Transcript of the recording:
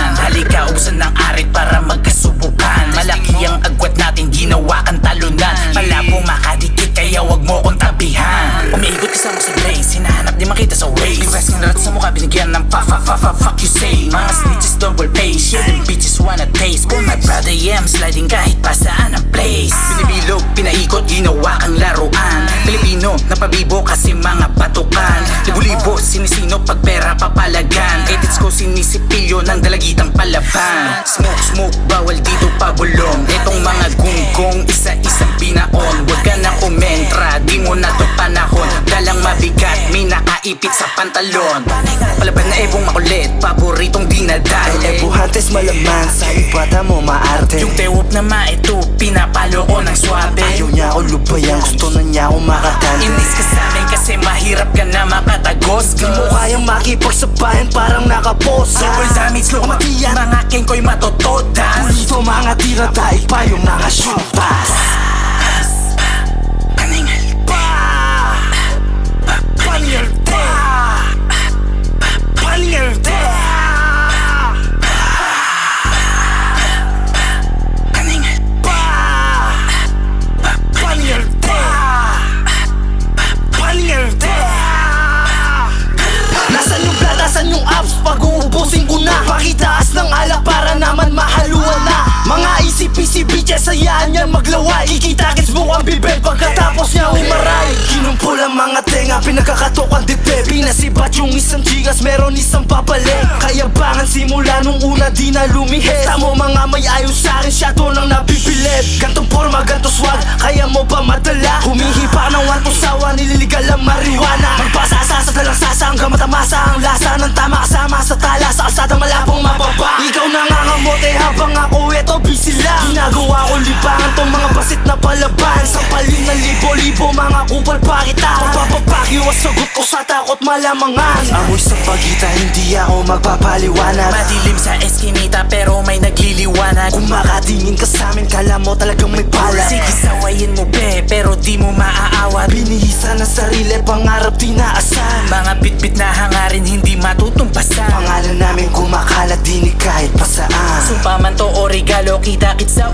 yan Halika uksan ng arit para magkasubukan. Malaki ang agwat natin ginawa kang talunan. Malabo makadikit kaya wag mo kong tabihan. Umiikot kasama sa lanes Hinahanap di makita sa ways. Iwas ng rat sa mukha binigyan ng fa fa fa fa fuck you say. Mga snitches double face Yeah them bitches wanna taste. All my brother yeah I'm sliding kahit pa saan ang place. Binibilog, pinaikot, ginawa kang laruan. Pilipino, napabibo kasi mga sinisino pag pera papalagan? Edits ko sinisipilyo ng dalagitang palaban. Smoke, smoke, bawal dito pabulong. Itong mga gunggong, isa-isang binaon Huwag ka na kumentra, di mo na to panahon. Dalang mabigat, may nakaipit sa pantalon. Palaban na ebong makulit, paboritong dinadali. Buhantes malaman, sabi bata mo maarte. Yung tewop na maito, pinapalo ko ng swabe. Ayaw niya ako lubayan, gusto na niya ako makatanda Inis ka sa makatagos Di mo kayang makipagsabayan, parang nakaposa Double damage, lo Kamatiyan. Mga king ko'y matotodas. Dito mga tira dahil pa yung mga shootpass Hayaan yan maglaway. Kikita-kits mo ang bibel Pagkatapos niya umaray. Kinumpol ang mga tenga Pinagkakatok ang dibdib Pinasibat yung isang chikas Meron isang papalik. Kayabangan simula nung una di na lumihis. Tamo mga may ayaw sa akin Siya to nang nabibilib Gantong forma, ganto swag Kaya mo ba madala? Humihipa ng wanto sawa Nililigal ang libo-libo mga kupal pa kita Pagpapapakyo ang sagot ko sa takot malamangan. Amoy sa pagitan hindi ako magpapaliwanag. Madilim sa eskinita pero may nagliliwanag. Kung makatingin ka sa amin kala mo talagang may pala Sige sawayin mo be pero di mo maaawat. Binihisa ng sarili pangarap tinaasan Mga bitbit na hangarin hindi matutumpasan Pangalan namin kumakalat di ni kahit pa saan Sumpa man to o regalo kita-kit sa